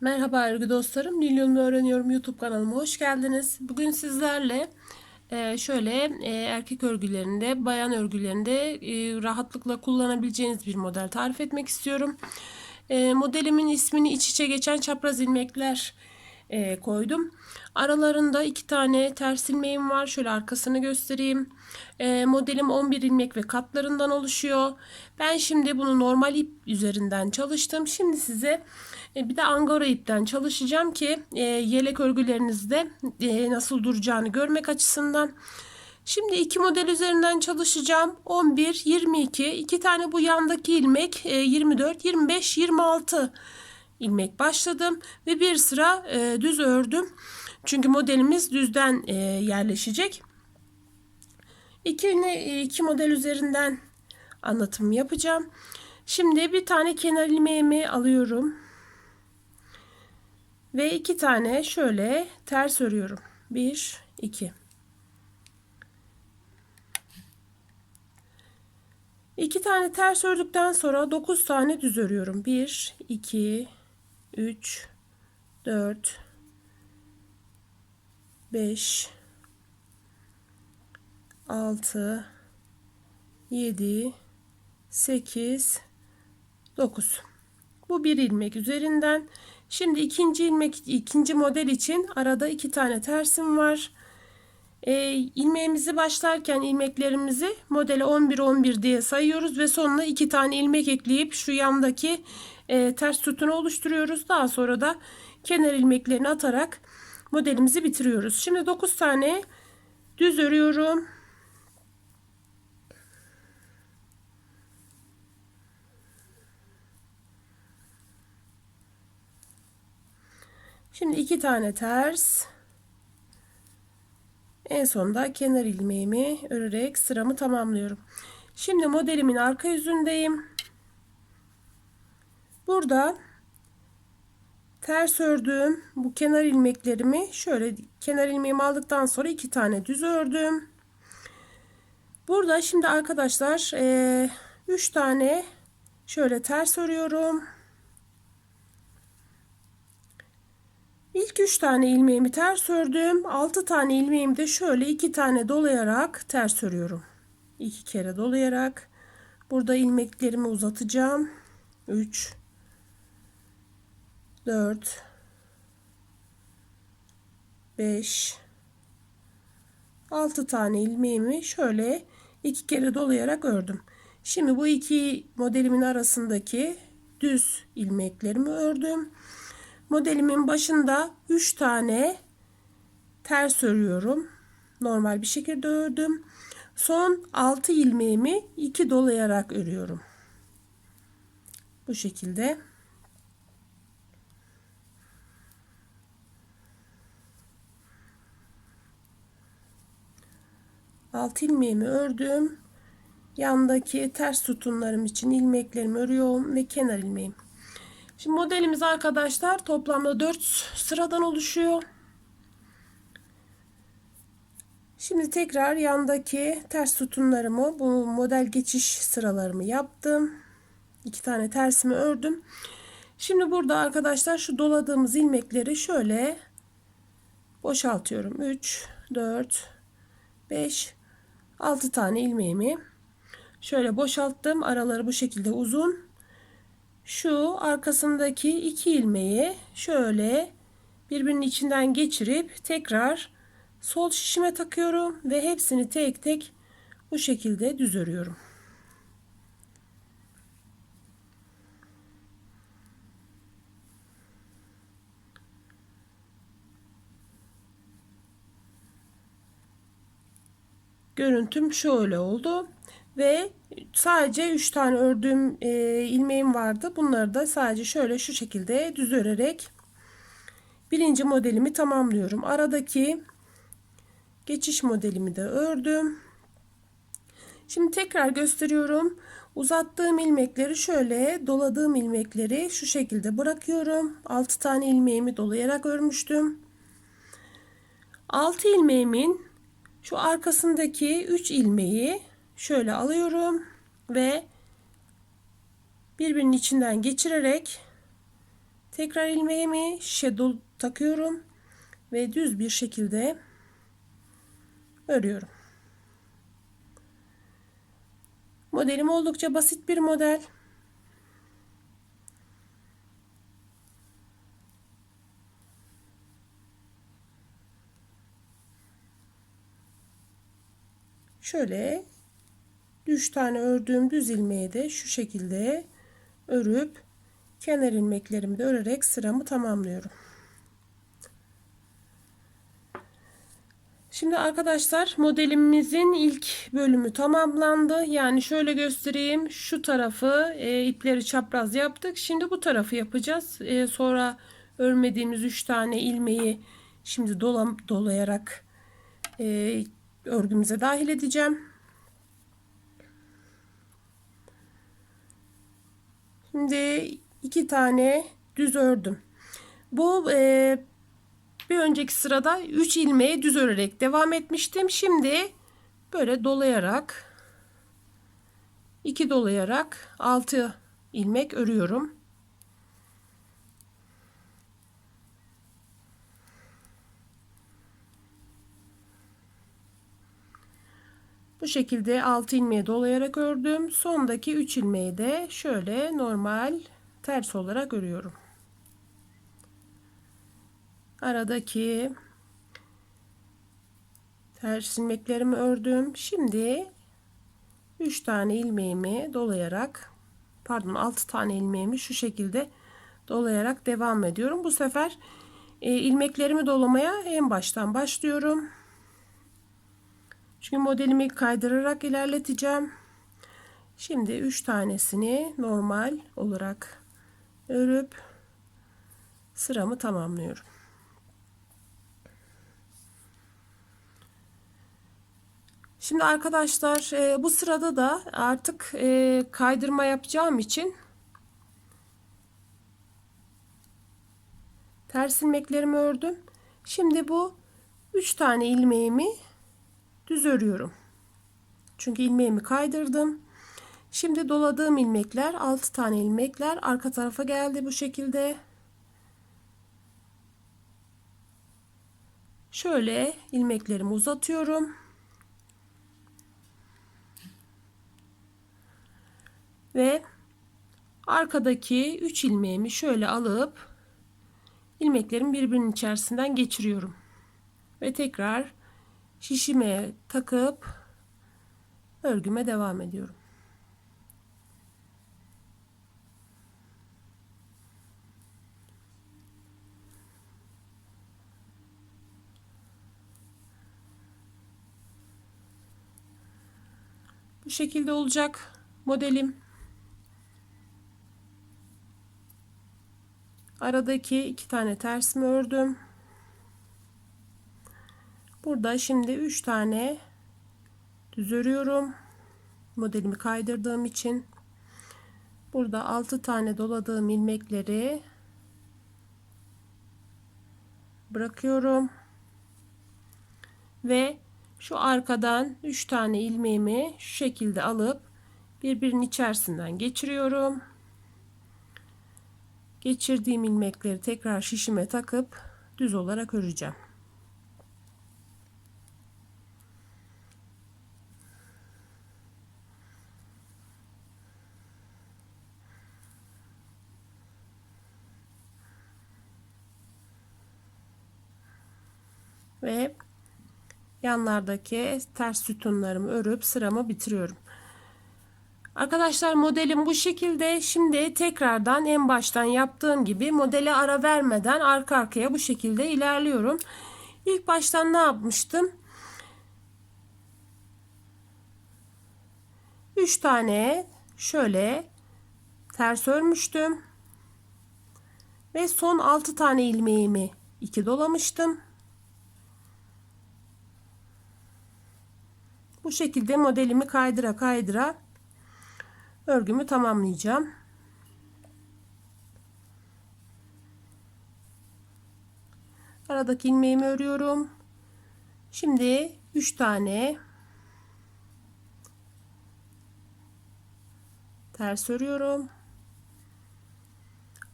Merhaba örgü dostlarım. Nil Yolunu Öğreniyorum YouTube kanalıma hoş geldiniz. Bugün sizlerle e, şöyle e, erkek örgülerinde, bayan örgülerinde e, rahatlıkla kullanabileceğiniz bir model tarif etmek istiyorum. Modelimin ismini iç içe geçen çapraz ilmekler koydum. Aralarında iki tane ters ilmeğim var. Şöyle arkasını göstereyim. Modelim 11 ilmek ve katlarından oluşuyor. Ben şimdi bunu normal ip üzerinden çalıştım. Şimdi size e, bir de angora ipten çalışacağım ki e, yelek örgülerinizde e, nasıl duracağını görmek açısından. Şimdi iki model üzerinden çalışacağım. 11, 22, iki tane bu yandaki ilmek 24, 25, 26 ilmek başladım ve bir sıra düz ördüm. Çünkü modelimiz düzden yerleşecek. İki, iki model üzerinden anlatım yapacağım. Şimdi bir tane kenar ilmeğimi alıyorum. Ve iki tane şöyle ters örüyorum. Bir, iki. İki tane ters ördükten sonra dokuz tane düz örüyorum. Bir, iki, üç, dört, beş, altı, yedi, sekiz, dokuz. Bu bir ilmek üzerinden Şimdi ikinci ilmek ikinci model için arada iki tane tersim var. E, ilmeğimizi başlarken ilmeklerimizi modele 11 11 diye sayıyoruz ve sonuna iki tane ilmek ekleyip şu yandaki e, ters sütunu oluşturuyoruz. Daha sonra da kenar ilmeklerini atarak modelimizi bitiriyoruz. Şimdi 9 tane düz örüyorum. Şimdi iki tane ters. En sonunda kenar ilmeğimi örerek sıramı tamamlıyorum. Şimdi modelimin arka yüzündeyim. Burada ters ördüğüm bu kenar ilmeklerimi şöyle kenar ilmeğimi aldıktan sonra iki tane düz ördüm. Burada şimdi arkadaşlar 3 tane şöyle ters örüyorum. İlk 3 tane ilmeğimi ters ördüm. 6 tane ilmeğimi de şöyle 2 tane dolayarak ters örüyorum. 2 kere dolayarak burada ilmeklerimi uzatacağım. 3 4 5 6 tane ilmeğimi şöyle 2 kere dolayarak ördüm. Şimdi bu iki modelimin arasındaki düz ilmeklerimi ördüm. Modelimin başında 3 tane ters örüyorum. Normal bir şekilde ördüm. Son 6 ilmeğimi 2 dolayarak örüyorum. Bu şekilde. Alt ilmeğimi ördüm. Yandaki ters sütunlarım için ilmeklerimi örüyorum ve kenar ilmeğim. Şimdi modelimiz arkadaşlar toplamda 4 sıradan oluşuyor. Şimdi tekrar yandaki ters sütunlarımı bu model geçiş sıralarımı yaptım. İki tane tersimi ördüm. Şimdi burada arkadaşlar şu doladığımız ilmekleri şöyle boşaltıyorum. 3, 4, 5, 6 tane ilmeğimi şöyle boşalttım. Araları bu şekilde uzun şu arkasındaki iki ilmeği şöyle birbirinin içinden geçirip tekrar sol şişime takıyorum ve hepsini tek tek bu şekilde düz örüyorum. Görüntüm şöyle oldu ve sadece 3 tane ördüğüm e, ilmeğim vardı. Bunları da sadece şöyle şu şekilde düz örerek birinci modelimi tamamlıyorum. Aradaki geçiş modelimi de ördüm. Şimdi tekrar gösteriyorum. Uzattığım ilmekleri şöyle doladığım ilmekleri şu şekilde bırakıyorum. 6 tane ilmeğimi dolayarak örmüştüm. 6 ilmeğimin şu arkasındaki 3 ilmeği şöyle alıyorum ve birbirinin içinden geçirerek Tekrar ilmeğimi dolu takıyorum ve düz bir şekilde örüyorum. Modelim oldukça basit bir model. Şöyle 3 tane ördüğüm düz ilmeği de şu şekilde örüp kenar ilmeklerimi de örerek sıramı tamamlıyorum. Şimdi arkadaşlar modelimizin ilk bölümü tamamlandı. Yani şöyle göstereyim. Şu tarafı e, ipleri çapraz yaptık. Şimdi bu tarafı yapacağız. E, sonra örmediğimiz 3 tane ilmeği şimdi dolam, dolayarak e, örgümüze dahil edeceğim. Şimdi iki tane düz ördüm. Bu e, bir önceki sırada 3 ilmeği düz örerek devam etmiştim. Şimdi böyle dolayarak 2 dolayarak 6 ilmek örüyorum. Bu şekilde 6 ilmeği dolayarak ördüm. Sondaki 3 ilmeği de şöyle normal ters olarak örüyorum. Aradaki ters ilmeklerimi ördüm. Şimdi 3 tane ilmeğimi dolayarak pardon 6 tane ilmeğimi şu şekilde dolayarak devam ediyorum. Bu sefer e, ilmeklerimi dolamaya en baştan başlıyorum. Çünkü modelimi kaydırarak ilerleteceğim. Şimdi 3 tanesini normal olarak örüp sıramı tamamlıyorum. Şimdi arkadaşlar e, bu sırada da artık e, kaydırma yapacağım için ters ilmeklerimi ördüm. Şimdi bu 3 tane ilmeğimi düz örüyorum. Çünkü ilmeğimi kaydırdım. Şimdi doladığım ilmekler 6 tane ilmekler arka tarafa geldi bu şekilde. Şöyle ilmeklerimi uzatıyorum. Ve arkadaki 3 ilmeğimi şöyle alıp ilmeklerin birbirinin içerisinden geçiriyorum. Ve tekrar şişime takıp örgüme devam ediyorum. Bu şekilde olacak modelim. Aradaki iki tane tersimi ördüm. Burada şimdi 3 tane düz örüyorum. Modelimi kaydırdığım için. Burada 6 tane doladığım ilmekleri bırakıyorum. Ve şu arkadan 3 tane ilmeğimi şu şekilde alıp birbirinin içerisinden geçiriyorum. Geçirdiğim ilmekleri tekrar şişime takıp düz olarak öreceğim. Ve yanlardaki ters sütunlarımı örüp sıramı bitiriyorum. Arkadaşlar modelim bu şekilde. Şimdi tekrardan en baştan yaptığım gibi modele ara vermeden arka arkaya bu şekilde ilerliyorum. İlk baştan ne yapmıştım? 3 tane şöyle ters örmüştüm. Ve son 6 tane ilmeğimi 2 dolamıştım. Bu şekilde modelimi kaydıra kaydıra örgümü tamamlayacağım. Aradaki ilmeğimi örüyorum. Şimdi 3 tane ters örüyorum.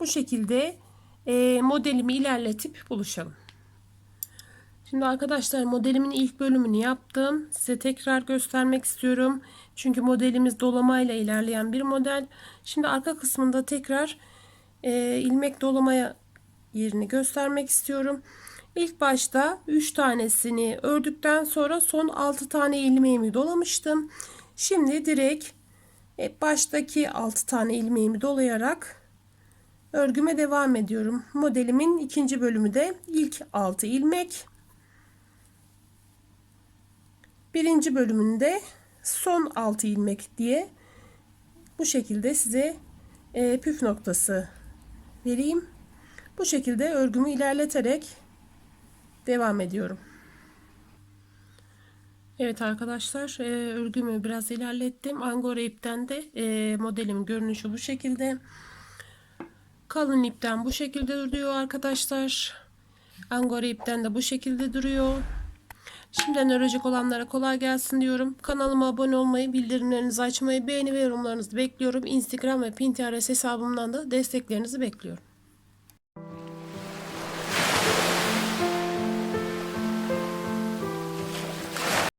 Bu şekilde e, modelimi ilerletip buluşalım. Şimdi arkadaşlar modelimin ilk bölümünü yaptım. Size tekrar göstermek istiyorum. Çünkü modelimiz dolamayla ilerleyen bir model. Şimdi arka kısmında tekrar e, ilmek dolamaya yerini göstermek istiyorum. İlk başta 3 tanesini ördükten sonra son 6 tane ilmeğimi dolamıştım. Şimdi direkt e, baştaki 6 tane ilmeğimi dolayarak örgüme devam ediyorum. Modelimin ikinci bölümü de ilk 6 ilmek. Birinci bölümünde son 6 ilmek diye bu şekilde size e, püf noktası vereyim. Bu şekilde örgümü ilerleterek devam ediyorum. Evet arkadaşlar e, örgümü biraz ilerlettim. Angora ipten de e, modelimin görünüşü bu şekilde. Kalın ipten bu şekilde duruyor arkadaşlar. Angora ipten de bu şekilde duruyor. Şimdiden örecek olanlara kolay gelsin diyorum. Kanalıma abone olmayı, bildirimlerinizi açmayı, beğeni ve yorumlarınızı bekliyorum. Instagram ve Pinterest hesabımdan da desteklerinizi bekliyorum.